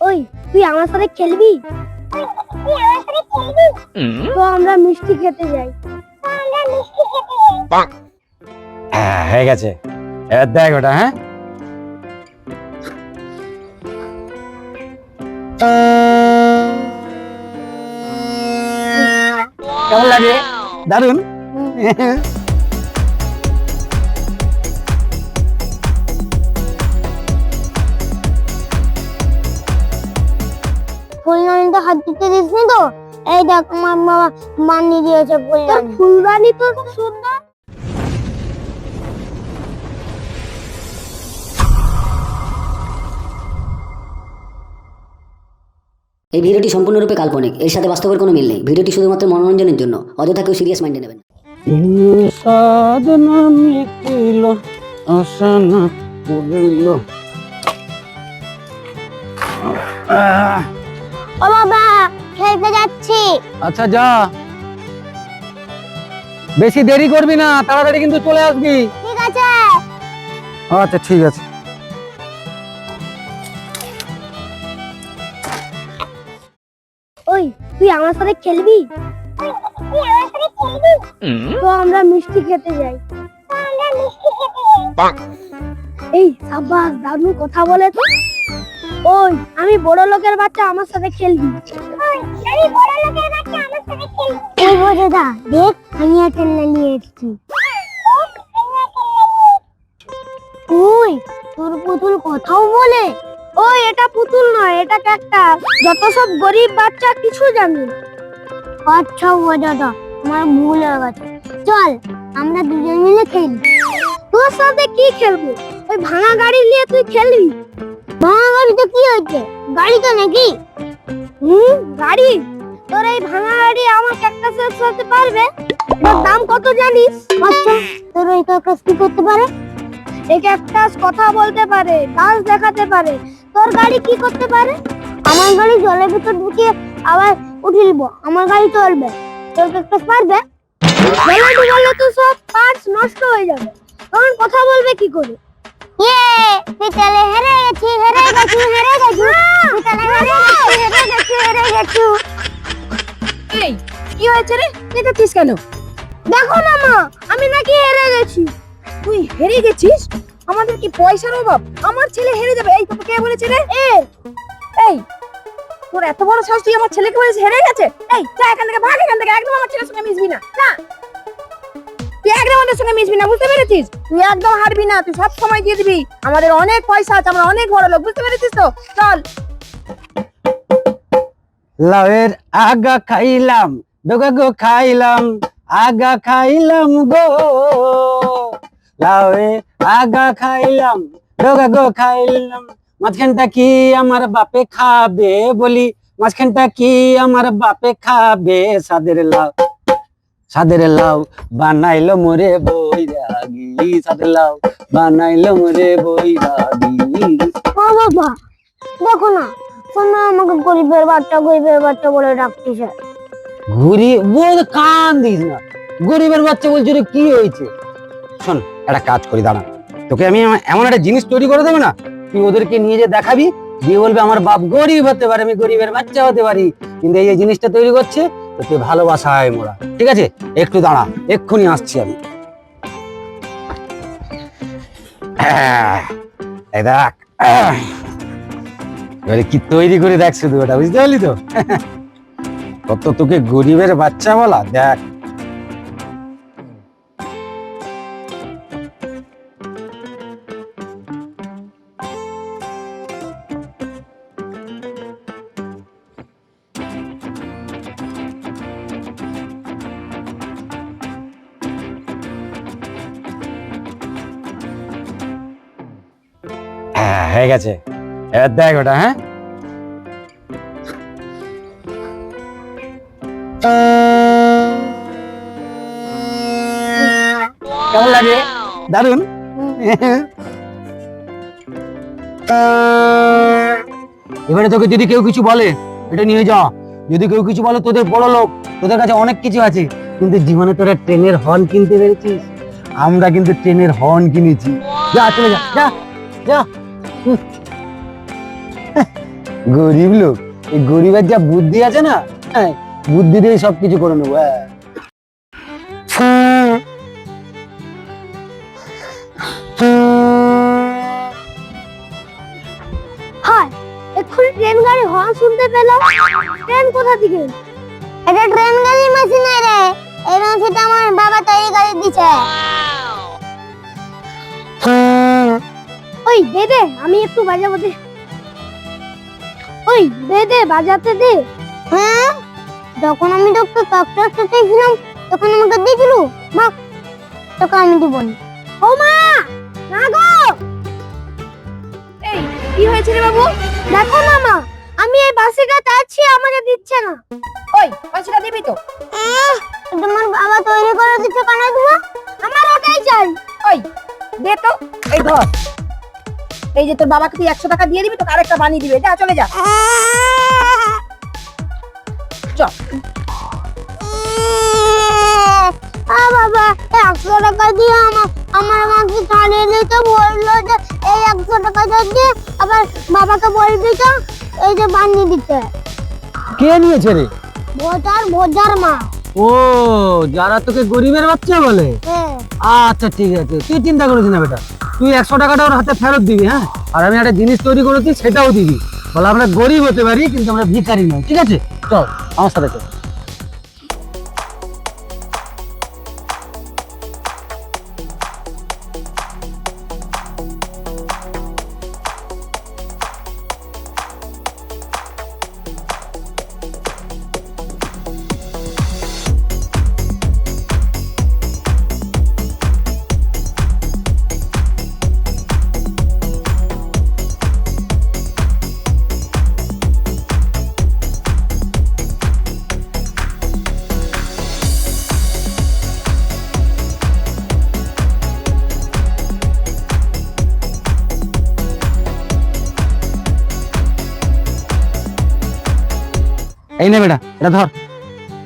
ওই তুই আমার সাথে খেলবি? তো আমরা মিষ্টি খেতে যাই। হ্যাঁ হয়ে গেছে। এবার দেখ ওটা হ্যাঁ? কেমন লাগে দারুণ হাত দিতে দিসনি তো? এই দেখ আমার বাবা বানিয়ে দিয়েছে ফুলদানি ফুলদানি তো খুব সুন্দর এই ভিডিওটি সম্পূর্ণরূপে কাল্পনিক। এর সাথে বাস্তবের কোনো মিল নেই। ভিডিওটি শুধুমাত্র মনোরঞ্জনের জন্য। অযথা কেউ সিরিয়াস মাইন্ডে নেবেন। সাধনা মিটিল আসানা খেলতে যাচ্ছি। আচ্ছা যা। বেশি দেরি করবি না তাড়াতাড়ি কিন্তু চলে আসবি। ঠিক আছে। আচ্ছা ঠিক আছে। ওই তুই আমার সাথে খেলবি? তো আমরা মিষ্টি খেতে যাই। এই সাব্বাস কথা বলে তো। ওই আমি বড় লোকের বাচ্চা আমার সাথে খেলবি। আমি বোঝে দা তোর পুতুল কথাও বলে? ওই, এটা পুতুল নয়, এটা ক্যাকটাস যত সব গরিব বাচ্চা, কিছু জানি আচ্ছা বোঝাটা আমার ভুল হয়ে গেছে। চল, আমরা দুজন মিলে খেলি। তোর সাথে কি খেলব? ওই ভাঙা গাড়ি নিয়ে তুই খেলবি? ভাঙা গাড়িতে কি হয়েছে? গাড়িতে নাকি? হুম গাড়ি? তোর এই ভাঙা গাড়ি আমার ক্যাকটাসের সাথে পারবে? এটার দাম কত জানিস? আচ্ছা তোর এই ক্যাকটাস কি করতে পারে? এই ক্যাকটাস কথা বলতে পারে ডান্স দেখাতে পারে। তোর গাড়ি কি করতে পারে? আমার গাড়ি জলের ভিতর ঢুকিয়ে আবার উঠিলবো আমার গাড়ি চলবে। তোর ক্যাকটাস পারবে? জলে ডুবালে তো সব পার্টস নষ্ট হয়ে যাবে। তখন কথা বলবে কি করে? ইয়ে বিকালে হেরে গেছি হেরে গেছি হেরে গেছি। বিকালে হেরে গেছি হেরে গেছি হেরে গেছি। এই কি হয়েছে রে? চেঁচাচ্ছিস কেন? দেখো না মা আমি নাকি হেরে গেছি। তুই হেরে গেছিস? আমাদের কি পয়সার অভাব? আমার ছেলে হেরে যাবে। এই তোকে কে বলেছে রে? এ। এই তোর এত বড় সাহস তুই আমার ছেলেকে বলেছিস হেরে গেছে? এই যা এখান থেকে ভাগ এখান থেকে। একদম আমার ছেলের সঙ্গে মিশবি না। না তুই একদম আমাদের সঙ্গে মিশবি না, বুঝতে পেরেছিস? তুই একদম হারবি না, তুই সব সময় দিয়ে দিবি। আমাদের অনেক পয়সা আছে, আমরা অনেক বড় লোক, বুঝতে পেরেছিস তো? চল। আগা খাইলাম ডোগা গো খাইলাম, আগা খাইলাম গো। আগা খাইলাম ডোগা গো খাইলাম, মাঝখানটা কি আমার বাপে খাবে বলি, মাঝখানটা কি আমার বাপে খাবে সাদের লাউ। সাদের লাউ বানাইলো মোরে বৈরাগী। সাদের লাউ বানাইলো মোরে বৈরাগী। ও বাবা দেখো না শোনো আমাকে গরিবের বাচ্চা গরিবের বাচ্চা বলে ডাকতেছে। ঘুরি বোধ কান দিস না। গরিবের বাচ্চা বলছে রে কি হয়েছে? শোন একটা কাজ করি দাঁড়া। তোকে আমি এমন- একটা জিনিস তৈরি করে দেবো না তুই ওদেরকে নিয়ে যে দেখাবি দিয়ে বলবে আমার বাপ গরিব হতে পারে আমি গরিবের বাচ্চা হতে পারি। কিন্তু এই যে জিনিসটা তৈরি করছে তোকে ভালোবাসায় মোরা। ঠিক আছে? একটু দাঁড়া, এক্ষুনি আসছি আমি। দেখ। কি তৈরি করে দেখ শুধু ওটা, বুঝতে পারলি তো? কত তোকে গরিবের বাচ্চা বলা? দেখ। হ্যাঁ গেছে। এবার দেখ ওটা হ্যাঁ? কেমন লাগে? দারুণ এবারে তোকে যদি কেউ কিছু বলে, এটা নিয়ে যা। যদি কেউ কিছু বলে, তোদের বড় লোক, তোদের কাছে অনেক কিছু আছে। কিন্তু জীবনে তোরা ট্রেনের হর্ন কিনতে পেরেছিস? আমরা কিন্তু ট্রেনের হর্ন কিনেছি। যা, চলে যা যা যা। গরিব লোক এই গরিবের যা বুদ্ধি আছে না হ্যাঁ বুদ্ধি দিয়ে সব কিছু করে নেব হ্যাঁ। এক্ষুনি ট্রেন গাড়ি হর্ন শুনতে পেলাম ট্রেন কোথা থেকে? এটা ট্রেন গাড়ি মেশিন রে এই মেশিনটা আমার বাবা তৈরি করে দিছে ওই দে দে আমি একটু বাজাবো দে। ওই দে দে বাজাতে দে। হ্যাঁ? যখন আমি তোকে টকটক চেয়েছিলাম তখন আমাকে দিয়েছিল মা তোকে আমি দিব ও মা না গো! এই কি হয়েছে রে বাবু? দেখো না মা আমি এই বাসিটা চাচ্ছি আমাকে দিচ্ছে না। ওই পয়সাটা দিবি তো। তোমার বাবা তৈরি করে দিচ্ছে কেন তুমি আমার ওটাই চাই। ওই দে তো এই ধর। এই যে তোর বাবাকে তুই একশো টাকা দিয়ে দিবি তোকে আরেকটা বানিয়ে দিবে। যা চলে যা। চল বাবা একশো টাকা দিয়ে আমার আমার মাকে ছাড়িয়ে দিতে বলল যে এই একশো টাকা দিয়ে আবার বাবাকে বলবি তো এই যে বানিয়ে দিতে। কে নিয়েছে রে? ভোজার ভোজার মা। ও যারা তোকে গরিবের বাচ্চা বলে? হ্যাঁ। আচ্ছা ঠিক আছে। তুই চিন্তা করিস না বেটা। তুই একশো টাকাটা ওর হাতে ফেরত দিবি হ্যাঁ? আর আমি একটা জিনিস তৈরি করেছি, সেটাও দিবি। বলে আমরা গরিব হতে পারি, কিন্তু আমরা ভিখারি নয় ঠিক আছে? চল, আমার সাথে চল। এই নে বেটা, এটা ধর।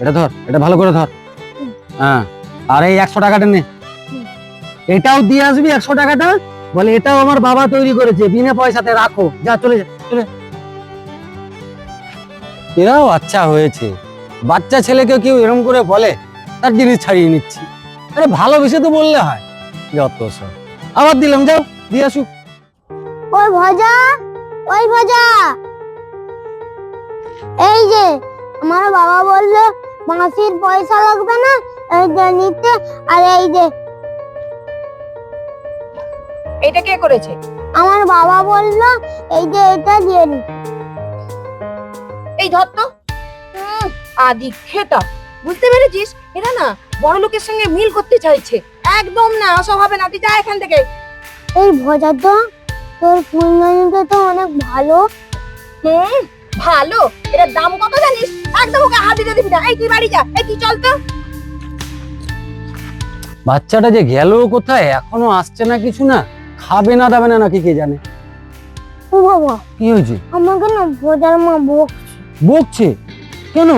এটা ধর, এটা ভালো করে ধর। হ্যাঁ আর এই একশো টাকাটা নে। এটাও দিয়ে আসবি একশো টাকাটা? বলে, এটাও আমার বাবা তৈরি করেছে, বিনা পয়সাতে রাখো। যা, চলে যা, চলে এরাও আচ্ছা হয়েছে। বাচ্চা ছেলেকে কেউ এরকম করে বলে, তার জিনিস ছাড়িয়ে নিচ্ছি। আরে, ভালোবেসে তো বললে হয়। যত সব। আবার দিলাম, যাও, দিয়ে আসুক। ওই ভজা ওই ভজা। এই যে আমার বাবা বলল মাসির পয়সা লাগবে না এই যে নিতে আর এই যে। এটা কে করেছে? আমার বাবা বলল এই যে এটা দিয়ে নিতে এই ধর তো। আদি খেতা বুঝতে পেরেছিস? এরা না বড় লোকের সঙ্গে মিল করতে চাইছে। একদম না ওসব হবে না তুই যা এখান থেকে। এই ভজা তো তোর ফুলদানিটা তো অনেক ভালো। হুম। ভালো? এটার দাম কত জানিস? একদম ওকে হাত দিতে দিবি না। এই তুই বাড়ি যা। এই তুই চল তো। বাচ্চাটা যে গেল কোথায়? এখনও আসছে না কিছু না? খাবে না দাবে না নাকি কে জানে? ও বাবা কি হয়েছে? আমাকে না ভজার মা বক বকছে? কেন?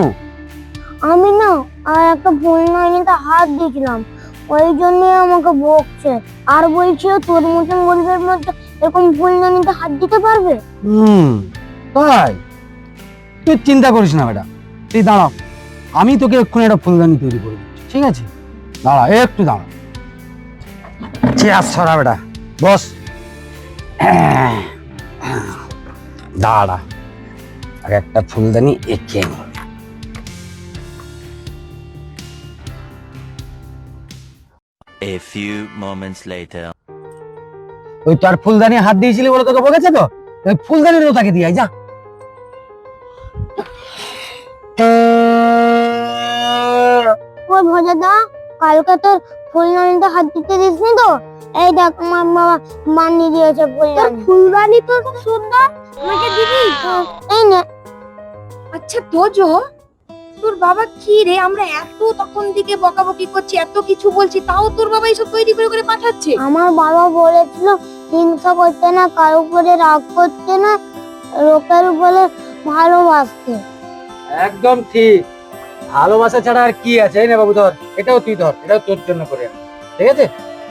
আমি না আর একটা ফুলদানিতে হাত দিয়েছিলাম। ওই জন্য আমাকে বকছে। আর বলছে তোর মতন গরিবের মধ্যে এরকম ফুলদানিতে হাত দিতে পারবে? হুম তাই? তুই চিন্তা করিস না বেটা। তুই দাঁড়াও আমি তোকে এক্ষুনি একটা ফুলদানি তৈরি করে দিচ্ছি ঠিক আছে? দাঁড়া একটু দাঁড়া। চেয়ার সরা বেটা। বস। দাঁড়া। আর একটা ফুলদানি এঁকে নি। A few moments later. ওই তোর ফুলদানি হাত দিয়েছিলি বলে তোকে বকেছে তো? ওই ফুলদানিরও তাকে দিয়ে যা। ওই ভজা দা কালকে তোর ফুলদানিতে হাত দিতে দিসনি তো? এই দেখ আমার বাবা দিয়েছে ফুলদানি ফুলদানি তো খুব সুন্দর আমাকে দিবি? এই নে। আচ্ছা তোজো তোর বাবা কি রে? আমরা এত তখন দিকে বকাবকি করছি এত কিছু বলছি তাও তোর বাবা এইসব তৈরি করে করে পাঠাচ্ছে? আমার বাবা বলেছিল হিংসা করতে না কার উপরে রাগ করতে না লোকের উপরে ভালোবাসতে। একদম ঠিক। ভালোবাসা ছাড়া আর কি আছে? এই নে বাবু, ধর। এটাও তুই ধর, এটাও তোর জন্য করে। ঠিক আছে?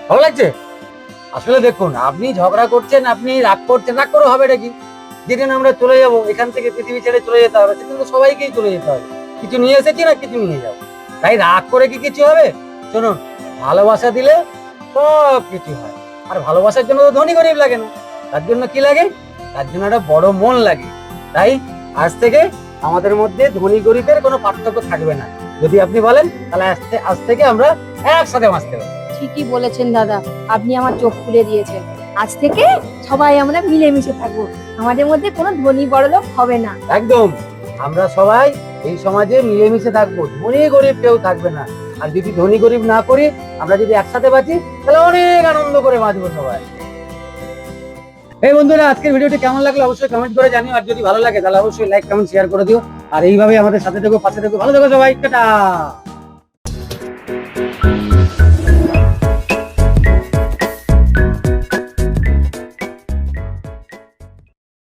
ভালো লাগছে? আসলে দেখুন, আপনি ঝগড়া করছেন, আপনি রাগ করছেন, রাগ করে হবে এটা কি? যেদিন আমরা চলে যাব, এখান থেকে পৃথিবী ছেড়ে চলে যেতে হবে, সেদিন তো সবাইকেই চলে যেতে হবে। কিছু নিয়ে এসেছি না কিছু নিয়ে যাব? তাই রাগ করে কি কিছু হবে? শুনুন ভালোবাসা দিলে সব কিছু হয়। আর ভালোবাসার জন্য তো ধনী গরিব লাগে না। তার জন্য কি লাগে? তার জন্য একটা বড় মন লাগে। তাই আজ থেকে আমাদের মধ্যে ধনী গরিবের কোনো পার্থক্য থাকবে না। যদি আপনি বলেন তাহলে আজ আজ থেকে আমরা একসাথে বাঁচতে পারি ঠিকই বলেছেন দাদা আপনি আমার চোখ খুলে দিয়েছেন। আজ থেকে সবাই আমরা মিলেমিশে থাকব। আমাদের মধ্যে কোনো ধনী বড়লোক হবে না। একদম। আমরা সবাই এই সমাজে মিলেমিশে থাকব। ধনী গরিব কেউ থাকবে না। আর যদি ধনী গরিব না করি আমরা যদি একসাথে বাঁচি তাহলে অনেক আনন্দ করে বাঁচবো সবাই। এই বন্ধুরা, আজকের ভিডিওটি কেমন লাগল অবশ্যই কমেন্ট করে জানিও, আর যদি ভালো লাগে তাহলে অবশ্যই লাইক কমেন্ট শেয়ার করে দিও। আর এইভাবে আমাদের সাথে থেকো, পাশে থেকো, ভালো থেকো সবাই, টাটা।